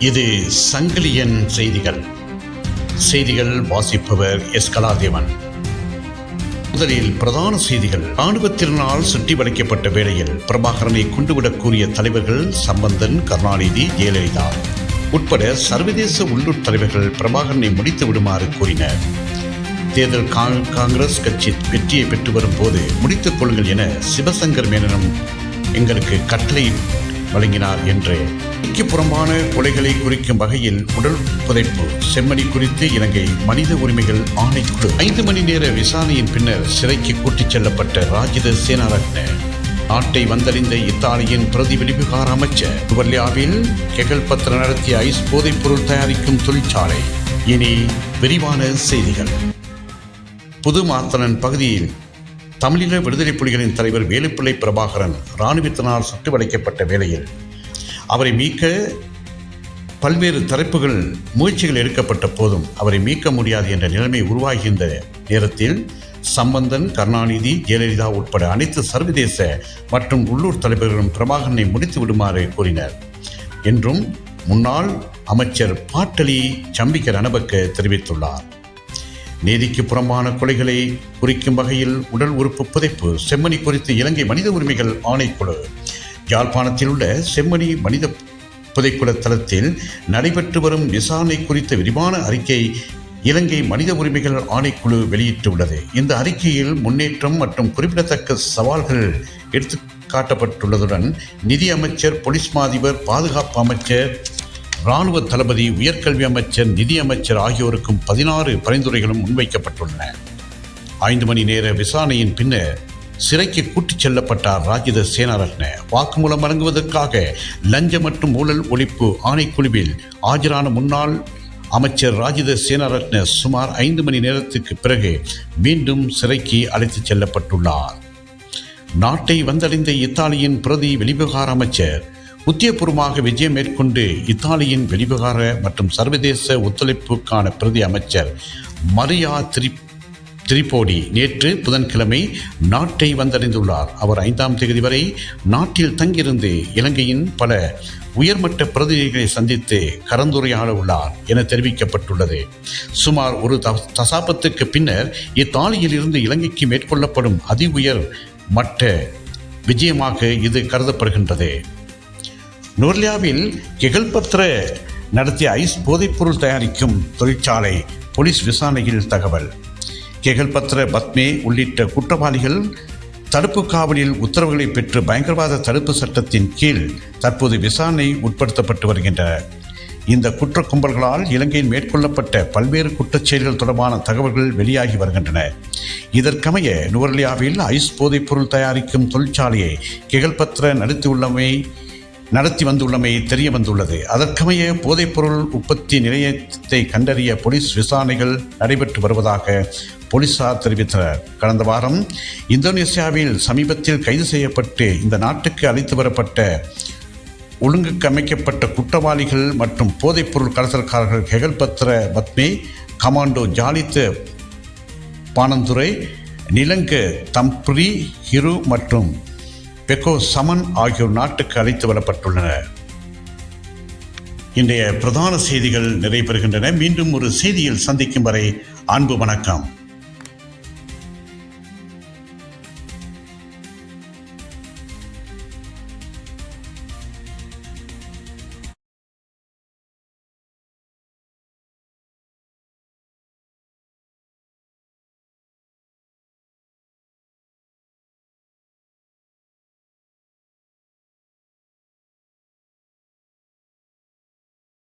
இது சங்கிலியன் செய்திகள். செய்திகள் வாசிப்பவர் எஸ். கலாதேவன். முதலில் பிரதான செய்திகள். ராணுவத்தினால் சுற்றி வளைக்கப்பட்ட வேளையில் பிரபாகரனை கொண்டுவிடக் கூறிய தலைவர்கள் சம்பந்தன் கருணாநிதி ஜெயலலிதா உட்பட சர்வதேச உள்ளூர் தலைவர்கள் பிரபாகரனை முடித்து விடுமாறு கூறினர். தேர்தல் காங்கிரஸ் கட்சி வெற்றியை பெற்று வரும் போது முடித்துக் கொள்ளுங்கள் என சிவசங்கர் மேனனும் எங்களுக்கு கட்டளை வழங்கினார் என்று. முக்கியப்புறமான புறம்பான கொலைகளை குறிக்கும் வகையில் உடல் புதைப்பு செம்மணி குறித்து இலங்கை மனித உரிமைகள் ஆணைக்குழு ஐந்து மணி நேர விசாரணையின் பின்னர் சிறைக்கு கூட்டிச் செல்லப்பட்ட ராஜித சேனாரத்ன நாட்டை வந்தடைந்த இத்தாலியின் பிரதி அமைச்சர் நுவர்லியாவில் கெகல் பத்திர நடத்திய ஐஸ் போதைப் பொருள் தயாரிக்கும் தொழிற்சாலை. இனி விரிவான செய்திகள். புது மாத்தனன் பகுதியில் தமிழீழ விடுதலை புலிகளின் தலைவர் வேலுப்பிள்ளை பிரபாகரன் இராணுவத்தினால் சுட்டு வளைக்கப்பட்ட வேளையில் அவரை மீட்க பல்வேறு தரப்புகள் முயற்சிகள் எடுக்கப்பட்ட போதும் அவரை மீட்க முடியாது என்ற நிலைமை உருவாகின்ற நேரத்தில் சம்பந்தன் கருணாநிதி ஜெயலலிதா உட்பட அனைத்து சர்வதேச மற்றும் உள்ளூர் தலைவர்களும் பிரபாகரனை முடித்து விடுமாறு கூறினர் என்றும் முன்னாள் அமைச்சர் பாட்டலி சம்பிக்க ரணபக்க தெரிவித்துள்ளார். நீதிக்கு புறம்பான கொலைகளை குறிக்கும் வகையில் உடல் உறுப்பு புதைப்பு செம்மணி குறித்து இலங்கை மனித உரிமைகள் ஆணைக்குழு. யாழ்ப்பாணத்தில் உள்ள செம்மணி மனித புதைக்குழ தளத்தில் நடைபெற்று வரும் விசாரணை குறித்த விரிவான அறிக்கை இலங்கை மனித உரிமைகள் ஆணைக்குழு வெளியிட்டுள்ளது. இந்த அறிக்கையில் முன்னேற்றம் மற்றும் குறிப்பிடத்தக்க சவால்கள் எடுத்து காட்டப்பட்டுள்ளதுடன் நிதி அமைச்சர் போலீஸ் மாதிபர் பாதுகாப்பு அமைச்சர் இராணுவ தளபதி உயர்கல்வி அமைச்சர் நிதி அமைச்சர் ஆகியோருக்கும் பதினாறு பரிந்துரைகளும் முன்வைக்கப்பட்டுள்ளன. ஐந்து மணி நேர விசாரணையின் பின்னர் சிறைக்கு கூட்டிச் செல்லப்பட்டார் ராஜித சேனாரத்ன. வாக்குமூலம் வழங்குவதற்காக லஞ்ச மற்றும் ஊழல் ஒழிப்பு ஆணைக்குழுவில் ஆஜரான முன்னாள் அமைச்சர் ராஜித சேனாரத்ன சுமார் ஐந்து மணி நேரத்துக்கு பிறகு மீண்டும் சிறைக்கு அழைத்துச் செல்லப்பட்டுள்ளார். நாட்டை வந்தடைந்த இத்தாலியின் பிரதி வெளிவிவகார அமைச்சர் உத்தியபூர்வமாக விஜயம் மேற்கொண்டு இத்தாலியின் வெளிவிவகார மற்றும் சர்வதேச ஒத்துழைப்புக்கான பிரதி அமைச்சர் மரியா திரி திரிபோடி நேற்று புதன்கிழமை நாட்டை வந்தடைந்துள்ளார். அவர் ஐந்தாம் தேதி வரை நாட்டில் தங்கியிருந்து இலங்கையின் பல உயர்மட்ட பிரதிநிதிகளை சந்தித்து கலந்துரையாட உள்ளார் என தெரிவிக்கப்பட்டுள்ளது. சுமார் ஒரு தசாப்தத்துக்கு பின்னர் இத்தாலியில் இருந்து இலங்கைக்கு மேற்கொள்ளப்படும் அதி உயர் மட்ட விஜயமாக இது கருதப்படுகின்றது. நூர்லியாவில் எகல்பத்ர நடத்திய ஐஸ் போதைப்பொருள் தயாரிக்கும் தொழிற்சாலை போலீஸ் விசாரணையில் தகவல். கெகல்பத்ர பத்மே உள்ளிட்ட குற்றவாளிகள் தடுப்பு காவலில் உத்தரவுகளை பெற்று பயங்கரவாத தடுப்பு சட்டத்தின் கீழ் தற்போது விசாரணை உட்படுத்தப்பட்டு வருகின்றனர் இந்த குற்ற கும்பல்களால் இலங்கையில் மேற்கொள்ளப்பட்ட பல்வேறு குற்றச் செயல்கள் தொடர்பான தகவல்கள் வெளியாகி வருகின்றன. இதற்கமைய நுவர்லியாவில் ஐஸ் போதைப்பொருள் தயாரிக்கும் தொழிற்சாலையை கெகல்பத்ர நடத்தியுள்ளமை நடத்தி வந்துள்ளமை தெரிய வந்துள்ளது. அதற்கமைய போதைப்பொருள் உற்பத்தி நிலையத்தை கண்டறிய போலீஸ் விசாரணைகள் நடைபெற்று வருவதாக போலீசார் தெரிவித்தனர். கடந்த வாரம் இந்தோனேசியாவில் சமீபத்தில் கைது செய்யப்பட்டு இந்த நாட்டுக்கு அழைத்து வரப்பட்ட ஒழுங்குக்கு அமைக்கப்பட்ட குற்றவாளிகள் மற்றும் போதைப்பொருள் கடத்தல்காரர்கள் ஹெகல்பத்ர பத்மே கமாண்டோ ஜாலித்த பானந்துரை நிலங்கு தம்ப்ரி ஹிரு மற்றும் பெக்கோ சமன் ஆகியோர் நாட்டுக்கு அழைத்து வரப்பட்டுள்ளனர். இன்றைய பிரதான செய்திகள் நிறைவு பெறுகின்றன. மீண்டும் ஒரு செய்தியில் சந்திக்கும் வரை அன்பு வணக்கம்.